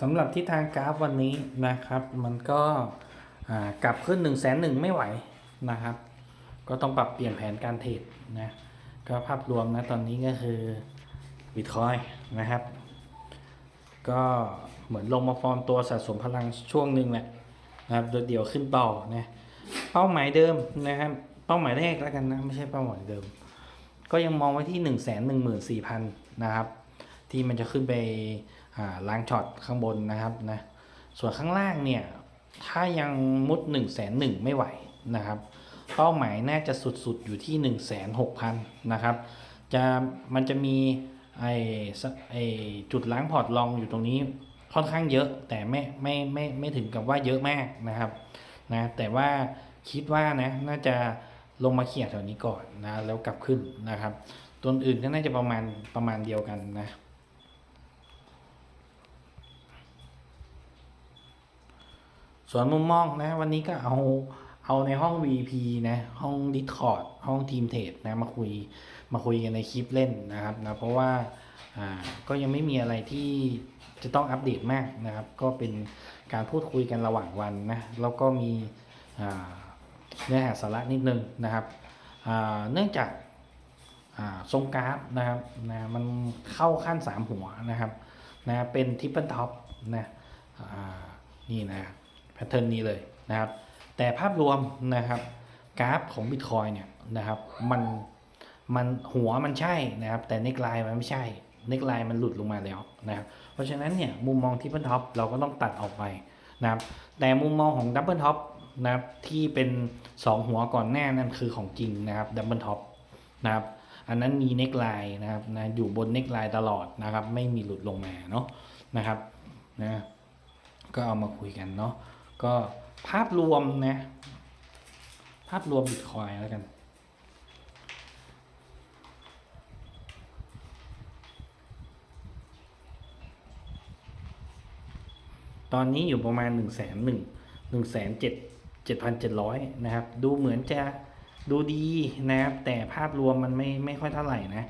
สำหรับทิศทางกราฟวันนี้นะครับ มันก็กลับขึ้น1นึ่งแสนหนึ่งไม่ไหวนะครับ ก็ต้องปรับเปลี่ยนแผนการเทรดนะก็ภาพรวมนะตอนนี้ก็คือบิตคอยนะครับ ก็เหมือนลงมาฟอร์มตัวสะสมพลังช่วงหนึ่งแหละนะครับเดี๋ยวขึ้นต่อนะเป้าหมายเดิมนะครับ เป้าหมายแรกแล้วกันนะไม่ใช่เป้าหมายเดิม ก็ยังมองไว้ที่1นึ่งแสนหนึ่งหมื่นสี่พันนะครับ ที่มันจะขึ้นไป ล้างช็อตข้างบนนะครับนะส่วนข้างล่างเนี่ยถ้ายังมุด1นึ่งแสนหนึ่งไม่ไหวนะครับ เป้าหมายน่าจะสุดๆอยู่ที่1นึ่งแสนหกพันนะครับจะมันจะมีไอไอจุดล้างพอร์ตลองอยู่ตรงนี้ค่อนข้างเยอะแต่ไม่ไม่ไม่ไม่ถึงกับว่าเยอะมากนะครับนะแต่ว่าคิดว่านะน่าจะลงมาเขี่ยแถวนี้ก่อนนะแล้วกลับขึ้นนะครับ ตัวอื่นก็น่าจะประมาณประมาณเดียวกันนะ ส่วนมุมมองนะ วันนี้ก็เอาเอาในห้อง VP นะห้อง Discord ห้องทีมเทรดนะมาคุยมาคุยกันในคลิปเล่นนะครับนะเพราะว่าอ่าก็ยังไม่มีอะไรที่จะต้องอัปเดตมากนะครับ ก็เป็นการพูดคุยกันระหว่างวันนะแล้วก็มีอ่าเนื้อหาสาระนิดนึงนะครับอ่าเนื่องจากอ่าทรงกราฟนะครับนะมันเข้าขั้น 3 หัวนะครับนะเป็นทิปเปิลท็อปนะอ่านี่นะ แพทเทิร์นนี้เลยนะครับ แต่ภาพรวมนะครับกราฟของบิตคอยเนี่ยนะครับมันมันหัวมันใช่นะครับ แต่เน็กไลน์มันไม่ใช่เน็กไลน์มันหลุดลงมาแล้วนะครับเพราะฉะนั้นเนี่ยมุมมองทิปเปิลท็อปเราก็ต้องตัดออกไปนะครับแต่มุมมองของดับเบิลท็อปนะครับที่เป็น 2 หัวก่อนหน้านั่นคือของจริงนะครับดับเบิลท็อปนะครับอันนั้นมีเน็กไลน์นะครับนะอยู่บนเน็กไลน์ตลอดนะครับ ไม่มีหลุดลงมาเนาะนะครับนะก็เอามาคุยกันเนาะ ก็ภาพรวมนะภาพรวมบิตคอยแล้วกัน ตอนนี้อยู่ประมาณ1นึ่งแสนหนึ่งหนึ่งแสนเจ็ดเจ็ดพันเจ็ดร้อยนะครับ ดูเหมือนจะดูดีนะครับ แต่ภาพรวมมันไม่ไม่ค่อยเท่าไหร่นะ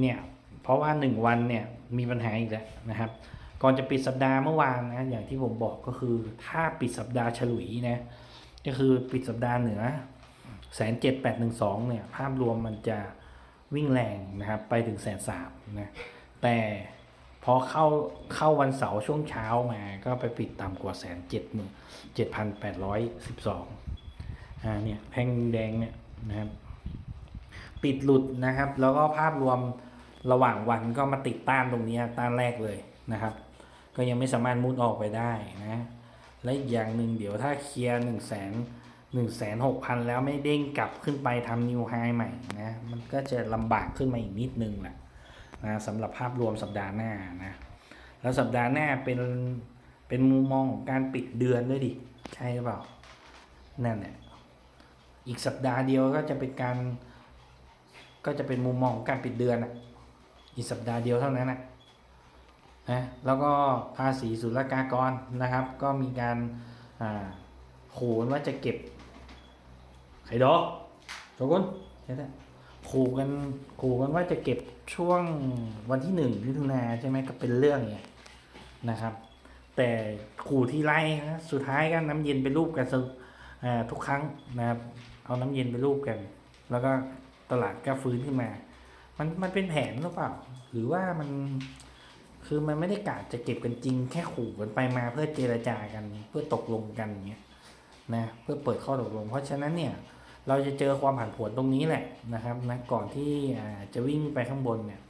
เนี่ย เพราะว่า1วันเนี่ยมีปัญหาอีกแล้วนะครับ ก่อนจะปิดสัปดาห์เมื่อวานนะอย่างที่ผมบอกก็คือถ้าปิดสัปดาห์ฉลุยนะก็คือปิดสัปดาห์เหนือแสนเจ็ดแปดหนึ่งสองเนี่ยภาพรวมมันจะวิ่งแรงนะครับไปถึงแสนสามนะแต่พอเข้าเข้าวันเสาร์ช่วงเช้ามาก็ไปปิดต่ำกว่าแสนเจ็ดหมื่นเจ็ดพันแปดร้อยสิบสองอ่าเนี่ยแพงแดงเนี่ยนะครับปิดหลุดนะครับ แล้วก็ภาพรวมระหว่างวันก็มาติดต้านตรงนี้ต้านแรกเลยนะครับ ก็ยังไม่สามารถมุดออกไปได้นะ และอีกอย่างหนึ่งเดี๋ยวถ้าเคลียร์หนึ่งแสนหนึ่งแสนหกพันแล้วไม่เด้งกลับขึ้นไปทำนิวไฮใหม่นะ มันก็จะลำบากขึ้นมาอีกนิดนึงแหละนะสำหรับภาพรวมสัปดาห์หน้านะ แล้วสัปดาห์หน้าเป็นเป็นมุมมองของการปิดเดือนด้วยดิ ใช่หรือเปล่า นั่นแหละอีกสัปดาห์เดียวก็จะเป็นการ ก็จะเป็นมุมมองของการปิดเดือนอะ อีกสัปดาห์เดียวเท่านั้นนะ นะแล้วก็ภาษีศุลกากรนะครับ ก็มีการอ่าขู่กันว่าจะเก็บไข่ดอกทุกคนใช่ไหมขู่กันขู่กันว่าจะเก็บช่วงวันที่หนึ่งมิถุนาใช่ไหมก็เป็นเรื่องเนี่ยนะครับ แต่ขู่ที่ไล่นะสุดท้ายก็น้ำเย็นไปรูปกันซะอ่าทุกครั้งนะครับ เอาน้ำเย็นไปรูปกัน แล้วก็ตลาดก็ฟื้นขึ้นมา มันมันเป็นแผนหรือเปล่า หรือว่ามัน คือมันไม่ได้กะจะเก็บกันจริง แค่ขู่กันไปมาเพื่อเจรจากัน เพื่อตกลงกันเงี้ยนะเพื่อเปิดข้อตกลง เพราะฉะนั้นเนี่ยเราจะเจอความผันผวนตรงนี้แหละนะครับนะก่อนที่จะวิ่งไปข้างบนเนี่ย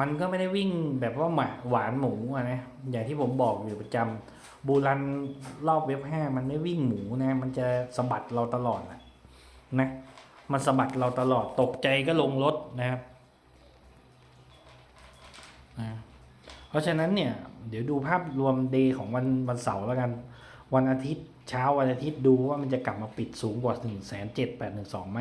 มันก็ไม่ได้วิ่งแบบว่าหมาหวานหมูอะนะอย่างที่ผมบอกอยู่ประจำบูรันรอบเว็บห้ามันไม่วิ่งหมูนะ มันจะสะบัดเราตลอดนะนะมันสะบัดเราตลอดตกใจก็ลงรถนะครับนะ เพราะฉะนั้นเนี่ยเดี๋ยวดูภาพรวมเดย์ของวันวันเสาร์แล้วกัน วันอาทิตย์เช้าวันอาทิตย์ดูว่ามันจะกลับมาปิดสูงกว่า 1 7 8 1 2ไหม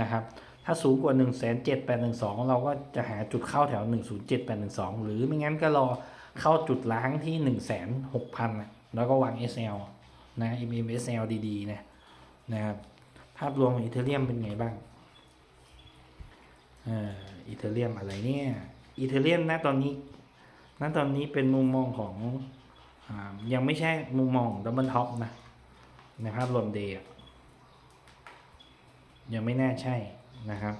นะครับถ้าสูงกว่า 1 7 8 1 2 เราก็จะหาจุดเข้าแถว 1 0 7 8 1 2 หรือไม่งั้นก็รอเข้าจุดล้างที่ 1 6 0 0 0นะแล้วก็วาง SL นะ MMSL ดีๆนะนะครับภาพรวมของอีเทเรียมเป็นไงบ้างอ่ออีเทเรียมอะไรเนี่ยอีเทเรียมนะตอนนี้ ณตอนนี้เป็นมุมมองของอยังไม่ใช่มุมมองดับเบิลท็อปนะในภาพรวมเดย์ยังไม่แน่ใช่นะครับ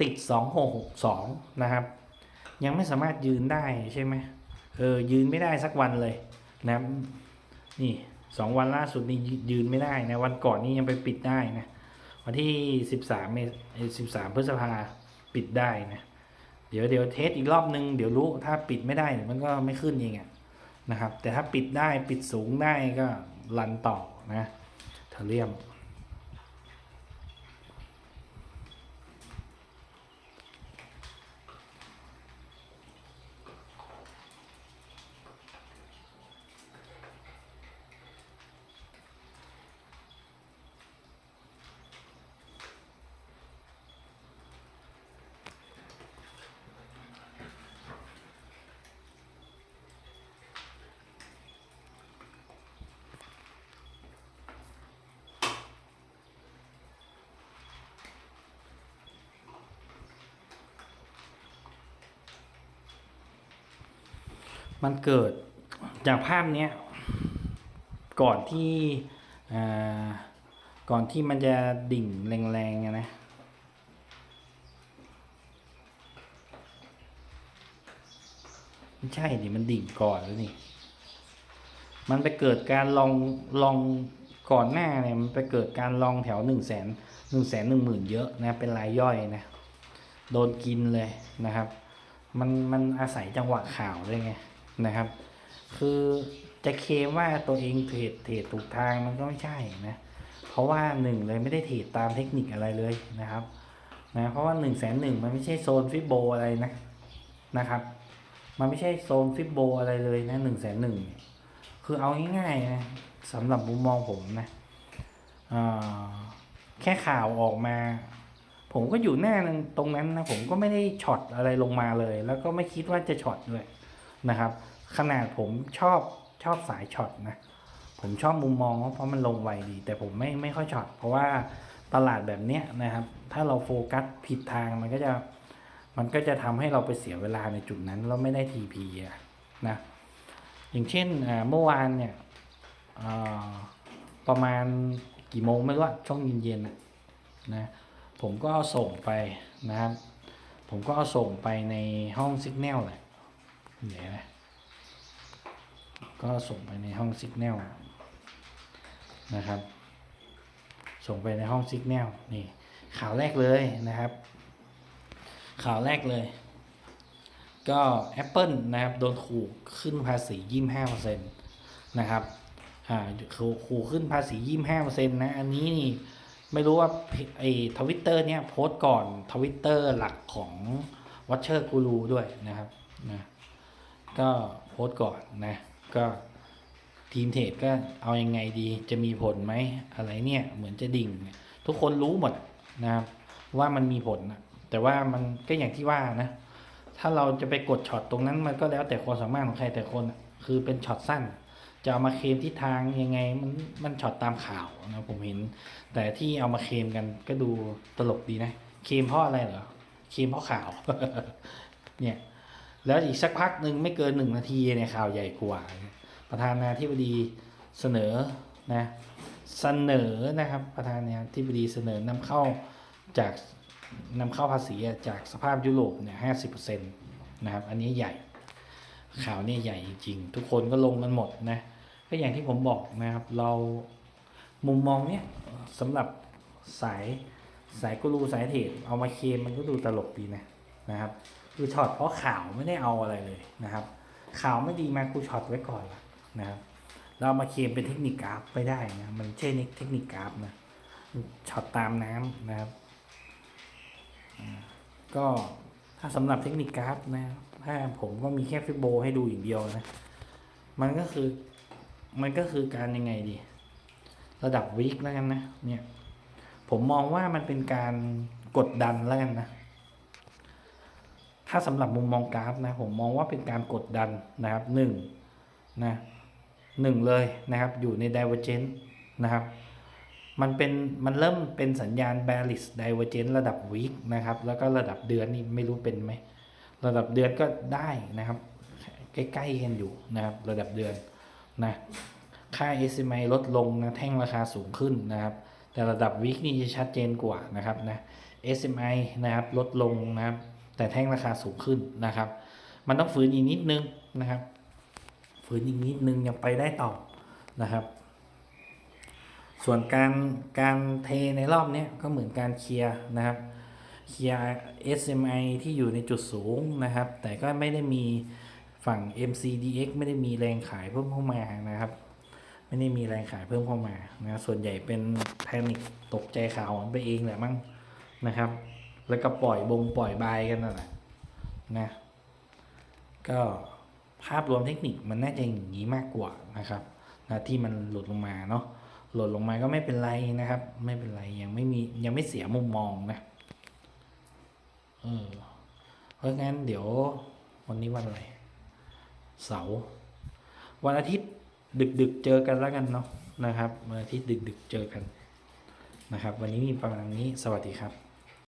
ติดสองหกสองนะครับ ยังไม่สามารถยืนได้ใช่ไหมเออยืนไม่ได้สักวันเลยนะครับนี่สองวันล่าสุดนี่ยืนไม่ได้นะวันก่อนนี่ยังไปปิดได้นะ วันที่สิบสามเมสิบสามพฤษภาปิดได้นะ เดี๋ยวเดี๋ยวเทสอีกรอบนึงเดี๋ยวรู้ถ้าปิดไม่ได้มันก็ไม่ขึ้นเองอะนะครับ แต่ถ้าปิดได้ปิดสูงได้ก็รันต่อนะเทเรียม มันเกิดจากภาพเนี้ยก่อนที่อ่าก่อนที่มันจะดิ่งแรงๆนะไม่ใช่ดิมันดิ่งก่อนแล้วนี่ มันไปเกิดการลองลองก่อนหน้าเนี่ยมันไปเกิดการลองแถวหนึ่งแสนหนึ่งแสนหนึ่งหมื่นเยอะนะเป็นรายย่อยนะโดนกินเลยนะครับ มันมันอาศัยจังหวะข่าวด้วยไง นะครับ คือจะเคมว่าตัวเองเทรดเทรดถูกทางมันก็ไม่ใช่นะ เพราะว่าหนึ่งเลยไม่ได้เทรดตามเทคนิคอะไรเลยนะครับนะเพราะว่าหนึ่งแสนหนึ่งมันไม่ใช่โซนฟิโบอะไรนะนะครับ มันไม่ใช่โซนฟิโบอะไรเลยนะหนึ่งแสนหนึ่งคือเอาง่ายๆนะสำหรับมุมมองผมนะแค่ข่าวออกมา ผมก็อยู่หน้านั้นตรงนั้นนะผมก็ไม่ได้ช็อตอะไรลงมาเลย แล้วก็ไม่คิดว่าจะช็อตด้วยนะครับ ขนาดผมชอบชอบสายช็อตนะ ผมชอบมุมมองเพราะมันลงไวดี แต่ผมไม่ไม่ค่อยช็อตเพราะว่าตลาดแบบเนี้ยนะครับ ถ้าเราโฟกัสผิดทางมันก็จะมันก็จะทำให้เราไปเสียเวลาในจุดนั้นแล้วไม่ได้ทีพีอะนะ อย่างเช่นเมื่อวานเนี่ยประมาณกี่โมงไม่รู้ช่วงเย็นๆนะผมก็เอาส่งไปนะครับ ผมก็เอาส่งไปในห้องสิกแนลแหละเดี๋ยวนะ ก็ส่งไปในห้องสิกแนลนะครับ ส่งไปในห้องสิกแนลนี่ข่าวแรกเลยนะครับ ข่าวแรกเลย ก็ Apple นะครับ โดนขู่ขึ้นภาษี 25%นะครับอ่าขู่ขึ้นภาษี 25%นะ อันนี้นี่ไม่รู้ว่าไอ้ทวิตเตอร์เนี่ยโพสต์ก่อนทวิตเตอร์หลักของวัชเชอร์กูรูด้วยนะครับนะก็โพสต์ก่อนนะ ก็ทีมเทรดก็เอายังไงดีจะมีผลไหมอะไรเนี่ยเหมือนจะดิ่ง ทุกคนรู้หมดนะครับว่ามันมีผลนะแต่ว่ามันก็อย่างที่ว่านะ ถ้าเราจะไปกดช็อตตรงนั้นมันก็แล้วแต่ความสามารถของใครแต่คนคือเป็นช็อตสั้น จะเอามาเคลมทิศทางยังไงมันมันช็อตตามข่าวนะผมเห็น แต่ที่เอามาเคลมกันก็ดูตลกดีนะเคลมเพราะอะไรเหรอเคลมเพราะข่าวเนี่ย แล้วอีกสักพักหนึ่งไม่เกินหนึ่งนาทีเนี่ยข่าวใหญ่กว่า ประธานาธิบดีเสนอนะเสนอนะครับประธานาธิบดีเสนอนำเข้าจากนำเข้าภาษีจากสภาพยุโรปเนี่ยห้าสิบเปอร์เซ็นต์นะครับอันนี้ใหญ่ข่าวนี่ใหญ่จริงๆ ทุกคนก็ลงกันหมดนะก็อย่างที่ผมบอกนะครับ เรามุมมองเนี้ยสำหรับสายสายกูรูสายเทรดเอามาเคมมันก็ดูตลกดีนะนะครับ คือช็อตเพราะข่าวไม่ได้เอาอะไรเลยนะครับ ข่าวไม่ดีมากูช็อตไว้ก่อนละนะครับเรามาเคลมเป็นเทคนิคกราฟไม่ได้นะมันใช่เทคนิคกราฟนะช็อตตามน้ำนะครับก็ถ้าสำหรับเทคนิคกราฟนะถ้าผมก็มีแค่ฟิโบให้ดูอย่างเดียวนะ มันก็คือมันก็คือการยังไงดี ระดับวีคแล้วกันนะเนี่ยผมมองว่ามันเป็นการกดดันแล้วกันนะ ถ้าสำหรับมุมมองกราฟนะผมมองว่าเป็นการกดดันนะครับหนึ่งนะหนึ่งเลยนะครับอยู่ใน divergence นะครับมันเป็นมันเริ่มเป็นสัญญาณ bearish divergence ระดับ week นะครับแล้วก็ระดับเดือนนี่ไม่รู้เป็นไหมระดับเดือนก็ได้นะครับ ใกล้ๆกันอยู่นะครับระดับเดือนนะค่า SMI ลดลงนะแท่งราคาสูงขึ้นนะครับ แต่ระดับวิกนี่จะชัดเจนกว่านะครับนะ SMI นะครับลดลงนะครับ แต่แท่งราคาสูงขึ้นนะครับ มันต้องฝืนอีกนิดนึงนะครับ ฝืนอีกนิดนึงยังไปได้ต่อนะครับ ส่วนการการเทในรอบนี้ก็เหมือนการเคลียร์นะครับเคลียร์ SMI ที่อยู่ในจุดสูงนะครับ แต่ก็ไม่ได้มีฝั่ง MCDX ไม่ได้มีแรงขายเพิ่มเข้ามานะครับไม่ได้มีแรงขายเพิ่มเข้ามานะส่วนใหญ่เป็นแพนิคตกใจข่าวไปเองแหละมั้งนะครับ แล้วก็ปล่อยบงปล่อยบายกันนั่นแหละนะ ก็ภาพรวมเทคนิคมันน่าจะอย่างนี้มากกว่านะครับนะที่มันหลุดลงมาเนาะหลุดลงมาก็ไม่เป็นไรนะครับ ไม่เป็นไรยังไม่มียังไม่เสียมุมมองนะเออเพราะงั้นเดี๋ยววันนี้วันอะไรเสาร์วันอาทิตย์ดึกๆเจอกันแล้วกันเนาะนะครับวันอาทิตย์ดึกๆเจอกันนะครับ วันนี้มีประมาณนี้สวัสดีครับ